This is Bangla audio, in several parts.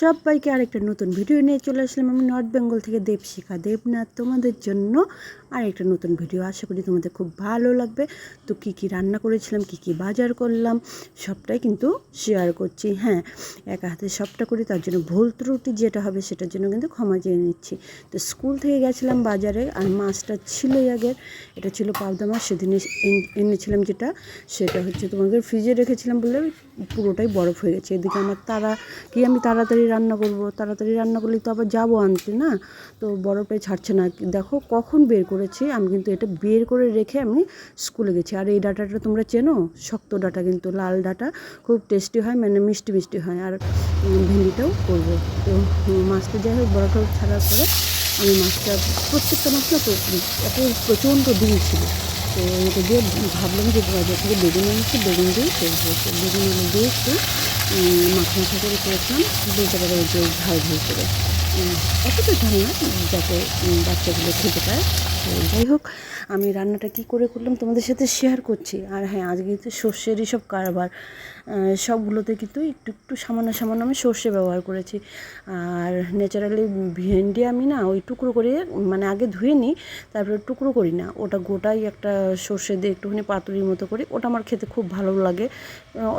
সবাইকে আরেকটা নতুন ভিডিও নিয়ে চলে আসলাম আমি নর্থ বেঙ্গল থেকে দেবশিখা দেবনাথ। তোমাদের জন্য আরেকটা নতুন ভিডিও। আশা করি তোমাদের খুব ভালো লাগবে। তো কী কী রান্না করেছিলাম, কী কী বাজার করলাম, সবটাই কিন্তু শেয়ার করছি। হ্যাঁ একা হাতে সবটা করি, তার জন্য ভুল ত্রুটি যেটা হবে সেটার জন্য কিন্তু ক্ষমা চেয়ে নিচ্ছি। তো স্কুল থেকে গেছিলাম বাজারে, আর মাছটা ছিলই আগের। এটা ছিল পাবদা মাছ, সেদিন এনেছিলাম যেটা, সেটা হচ্ছে তোমাদের ফ্রিজে রেখেছিলাম বলে পুরোটাই বরফ হয়ে গেছে। এদিকে আমার তারা কি আমি তাড়াতাড়ি রান্না করব, তাড়াতাড়ি রান্না করলে তো আবার যাব আনতে, না? তো বরফটাই ছাড়ছে না। দেখো কখন বের করেছি, আমি কিন্তু এটা বের করে রেখে আমি স্কুলে গেছি। আর এই ডাটাটা তোমরা চেনো? শক্ত ডাটা কিন্তু, লাল ডাটা। খুব টেস্টি হয় মানে মিষ্টি মিষ্টি হয়। আর ভেন্ডিটাও করব। তো মাছটা যাই হোক বরফটা ছাড়ার পরে আমি মাছটা, প্রত্যেকটা মাছটা প্রচণ্ড ডিম ছিল। তো এটা দিয়ে ভাবলাম যে বাজার থেকে বেগুন এনেছি, বেগুন দিয়ে করব বেগুন দিয়ে একটু মাখা মাখা করে করেছিলাম বলতে পারে ওই যে ঝাল ঝাল করে। অতটা ঝাল না, যাতে বাচ্চাগুলো খেতে পায় তো যাই হোক, আমি রান্নাটা কি করে করলাম তোমাদের সাথে শেয়ার করছি। আর হ্যাঁ আজকে তো সর্ষেরই সব কারবার। সবগুলোতে কিন্তু একটু একটু সামান্য সামান্য আমি সর্ষে ব্যবহার করেছি। আর ন্যাচারালি ভেন্ডি আমি না ওই টুকরো করে মানে আগে ধুয়ে নিই, তারপরে টুকরো করি না। ওটা গোটাই একটা সর্ষে দিয়ে একটুখানি পাতুরির মতো করি। ওটা আমার খেতে খুব ভালো লাগে।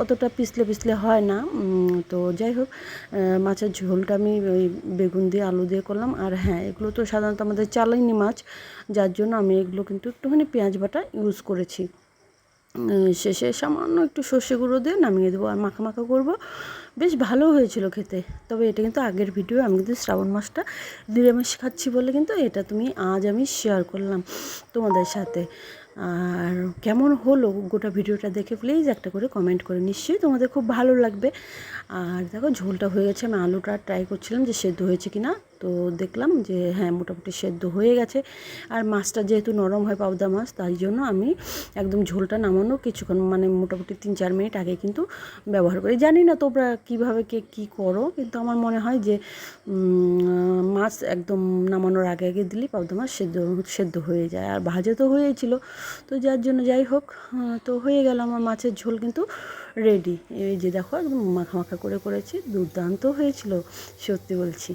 অতটা পিছলে পিছলে হয় না। তো যাই হোক মাছের ঝোলটা আমি ওই বেগুন দিয়ে আলু দিয়ে করলাম। আর হ্যাঁ এগুলো তো সাধারণত আমাদের চালাইনি মাছ, যার জন্য আমি এগুলো কিন্তু একটুখানি পেঁয়াজ বাটা ইউজ করেছি। শেষে সামান্য একটু সর্ষে গুঁড়ো দিয়ে নামিয়ে দেবো আর মাখা মাখা করব। বেশ ভালো হয়েছিল খেতে। তবে এটা কিন্তু আগের ভিডিও আমি কিন্তু শ্রাবণ মাসটা নিরামিষ খাচ্ছি বলে কিন্তু এটা তুমি আজ আমি শেয়ার করলাম তোমাদের সাথে। আর কেমন হলো গোটা ভিডিওটা দেখে প্লিজ একটা করে কমেন্ট করে নিশ্চয়ই তোমাদের খুব ভালো লাগবে। আর দেখো ঝোলটা হয়ে গেছে, আমি আলুটা ট্রাই করছিলাম যে সেদ্ধ হয়েছে কি না তো দেখলাম যে হ্যাঁ মোটামুটি সেদ্ধ হয়ে গেছে। আর মাছটা যেহেতু নরম হয় পাবদা মাছ, তাই জন্য আমি একদম ঝোলটা নামানো কিছুক্ষণ মানে মোটামুটি তিন চার মিনিট আগে কিন্তু ব্যবহার করি। জানি না তোমরা কীভাবে কে কী করো, কিন্তু আমার মনে হয় যে মাছ একদম নামানোর আগে আগে দিলেই পাবদা মাছ সেদ্ধ সেদ্ধ হয়ে যায়। আর ভাজা তো হয়েছিল। তো যার জন্য যাই হোক তো হয়ে গেল আমার মাছের ঝোল কিন্তু রেডি এই যে দেখো একদম মাখা মাখা করে করেছি, দুর্দান্ত হয়েছিল, সত্যি বলছি।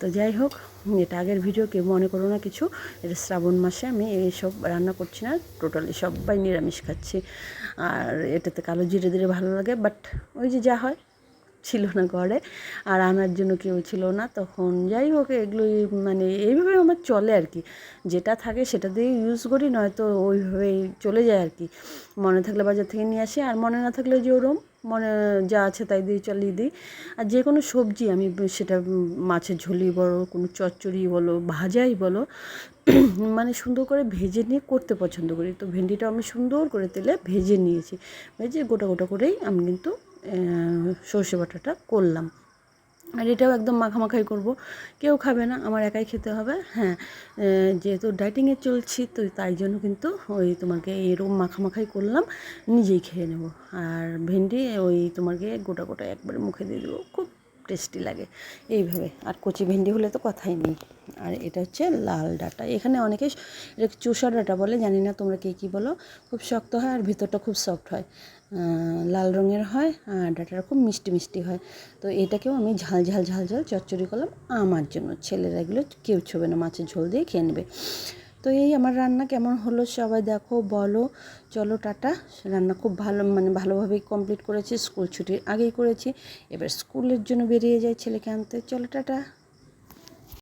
তো যাই হোক, এটা আগের ভিডিও কেউ মনে করো না কিছু, এটা শ্রাবণ মাসে আমি এইসব রান্না করছি না টোটালি সবাই নিরামিষ খাচ্ছি। আর এটাতে কালো জিরে দিলে ভালো লাগে বাট ওই যে যা হয় ছিল না ঘরে, আর আনার জন্য কেউ ছিল না। তখন যাই হোক, এগুলোই মানে এইভাবে আমার চলে আর কি। যেটা থাকে সেটা দিয়ে ইউজ করি, নয়তো ওইভাবেই চলে যায় আর কি। মনে থাকলে বাজার থেকে নিয়ে আসি, আর মনে না থাকলে যে ওরম, মনে যা আছে তাই দিয়ে চালিয়ে দিই। আর যে কোনো সবজি আমি সেটা মাছের ঝোলই বলো, কোনো চচ্চড়ি বলো, ভাজাই বলো মানে সুন্দর করে ভেজে নিয়ে করতে পছন্দ করি। তো ভেন্ডিটা আমি সুন্দর করে তেলে ভেজে নিয়েছি। ভেজে গোটা গোটা করেই আমি কিন্তু সর্ষে বাটাটা করলাম। আর এটাও একদম মাখামাখাই করব। কেউ খাবে না, আমার একাই খেতে হবে। হ্যাঁ যেহেতু ডাইটিংয়ে চলছি, তো তাই জন্য কিন্তু ওই তোমাকে এরকম মাখামাখাই করলাম, নিজেই খেয়ে নেব। আর ভেন্ডি ওই তোমাকে গোটা গোটা একবারে মুখে দিয়ে দেবো। খুব টেস্টি লাগে। এইভাবে। আর কচি ভেন্ডি হলে তো কথাই নেই। আর এটা হচ্ছে লাল ডাটা। এখানে অনেকে এটা চুষা ডাটা বলে, জানি না তোমরা কে কী বলো। খুব শক্ত হয় আর ভিতরটা খুব সফট হয়। লাল রঙের হয় আর ডাটাটা খুব মিষ্টি মিষ্টি হয়। তো এটাকেও আমি ঝাল ঝাল ঝাল ঝাল চচ্চড়ি করলাম। আমার জন্য। ছেলেরা এগুলো কেউ ছোবে না। মাছের ঝোল দিয়ে খেয়ে নেবে। তো এই আমার রান্না কেমন হলো সবাই দেখো, বলো। চলো, টাটা। রান্না খুব ভালো মানে ভালোভাবেই কমপ্লিট করেছি স্কুল ছুটির আগেই করেছি। এবার স্কুলের জন্য বেরিয়ে যায় ছেলেকে আনতে। চলো, টাটা।